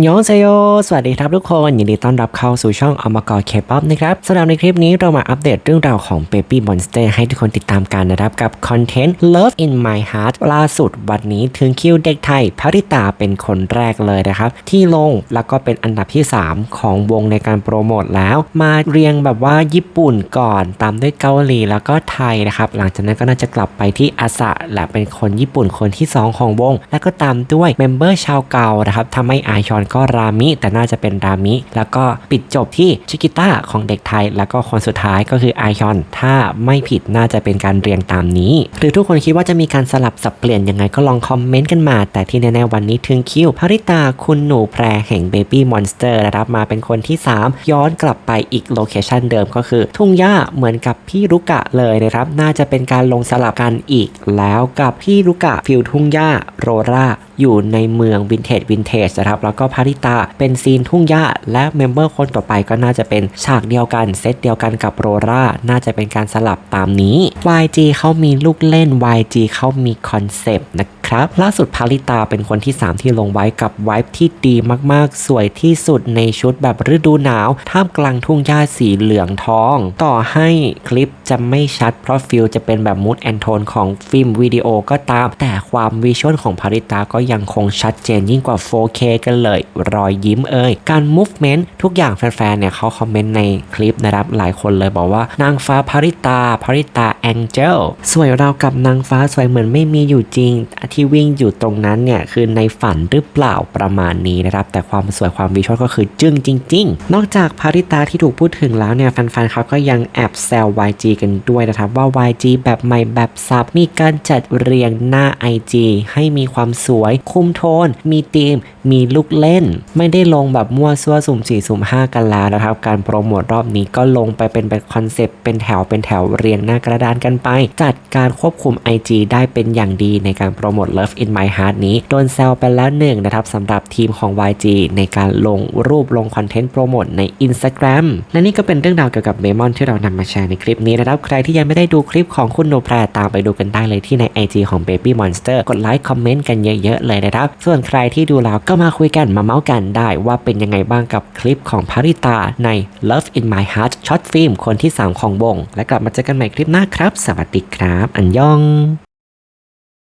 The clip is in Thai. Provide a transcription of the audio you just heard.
นยองเซโย สวัสดีครับทุกคน ยินดีต้อนรับเข้าสู่ช่องอมกรเคป๊อปนะครับสำหรับในคลิปนี้เรามาอัปเดตเรื่องราวของ Baby Monster ให้ทุกคนติดตามกันนะครับกับคอนเทนต์ Love in My Heart ล่าสุดวันนี้ถึงคิวเด็กไทยพริตาเป็นคนแรกเลยนะครับ ที่ลงแล้วก็เป็นอันดับที่ 3 ของวงในการโปรโมทแล้ว มาเรียงแบบว่าญี่ปุ่นก่อน ตามด้วยเกาหลีแล้วก็ไทยนะครับหลังจากนั้นก็น่าจะกลับไปที่อาสะและเป็นคนญี่ปุ่นคนที่ 2 ของวง แล้วก็ตามด้วยเมมเบอร์ชาวเก่านะครับถ้าไม่อายอนก็รามิ แต่น่าจะเป็นรามิ แล้วก็ปิดจบที่ชิกิต้าของเด็กไทย แล้วก็คนสุดท้ายก็คือไอายอน ถ้าไม่ผิดน่าจะเป็นการเรียงตามนี้ หรือทุกคนคิดว่าจะมีการสลับสับเปลี่ยนยังไงก็ลองคอมเมนต์กันมา แต่ที่แน่ๆวันนี้ถึงคิวภริตาคุณหนูแพรแห่ง Baby Monster นะครับมาเป็นคนที่ 3 ย้อนกลับไปอีกโลเคชันเดิมก็คือ ทุ่งหญ้าเหมือนกับพี่รุกะเลยนะครับ น่าจะเป็นการลงสลับกันอีกแล้วกับพี่รุกะฟิลทุ่งหญ้า โรราอยู่ในเมืองวินเทจวินเทจนะครับแล้วก็พาริตาเป็นซีนทุ่งหญ้าและเมมเบอร์คนต่อไปก็น่าจะเป็นฉากเดียวกันเซตเดียวกันกับโรราน่าจะเป็นการสลับตามนี้ YG เขามีลูกเล่น YG เขามีคอนเซปต์นะ ครับ ล่าสุดพาริตาเป็นคนที่ 3 ที่ลงไว้กับไวท์ที่ดีมากๆ สวยที่สุดในชุดแบบฤดูหนาว ท่ามกลางทุ่งหญ้าสีเหลืองทอง ต่อให้คลิปจะไม่ชัดเพราะฟิลจะเป็นแบบมูดแอนโทนของฟิล์มวิดีโอก็ตาม แต่ความวิชวลของพาริตาก็ยังคงชัดเจนยิ่งกว่า 4K กันเลย รอยยิ้มเอ่ย การ movement ทุกอย่างแฟนๆ เนี่ยเขาคอมเมนต์ในคลิปนะครับ หลายคนเลยบอกว่านางฟ้าพาริตาพาริตาแองเจลสวยราวกับนางฟ้าสวยเหมือนไม่มีอยู่จริงที่วิ่งอยู่ตรงนั้นเนี่ยคือในฝันหรือเปล่าประมาณนี้นะครับ แต่ความสวยความวิชวลก็คือจึ้งจริง ๆ นอกจากพาริตาที่ถูกพูดถึงแล้วเนี่ยแฟนๆเขาก็ยังแอบแซว YG กันด้วยนะครับว่า YG แบบใหม่แบบซับมีการจัดเรียงหน้า IG ให้มีความสวย คุมโทน มีธีม มีลูกเล่น ไม่ได้ลงแบบมั่วซั่วสุ่ม4สุ่ม5 กันแล้วนะครับ การโปรโมทรอบนี้ก็ลงไปเป็นเป็นคอนเซปต์เป็นแถวเป็นแถวเรียงหน้ากระดานกันไป จัดการควบคุม IG ได้เป็นอย่างดีในการโปรโมท Love in My Heart นี้โดนแซวไปแล้วหนึ่งนะครับสำหรับทีมของ YG ในการลงรูปลงคอนเทนต์โปรโมทใน Instagram และนี่ก็เป็นเรื่องราวเกี่ยวกับเบมอนที่เรานำมาแชร์ในคลิปนี้นะครับ ใครที่ยังไม่ได้ดูคลิปของคุณโนแพรตามไปดูกันได้เลยที่ใน IG ของ Baby Monster กดไลค์คอมเมนต์กันเยอะๆเลยนะครับ ส่วนใครที่ดูแล้วก็มาคุยกันมาเมาส์กันได้ว่าเป็นยังไงบ้างกับคลิปของพาริตาใน Love in My Heart ช็อตฟิล์มคนที่ 3 ของวง และกลับมาเจอกันใหม่คลิปหน้าครับ สวัสดีครับ อันยอง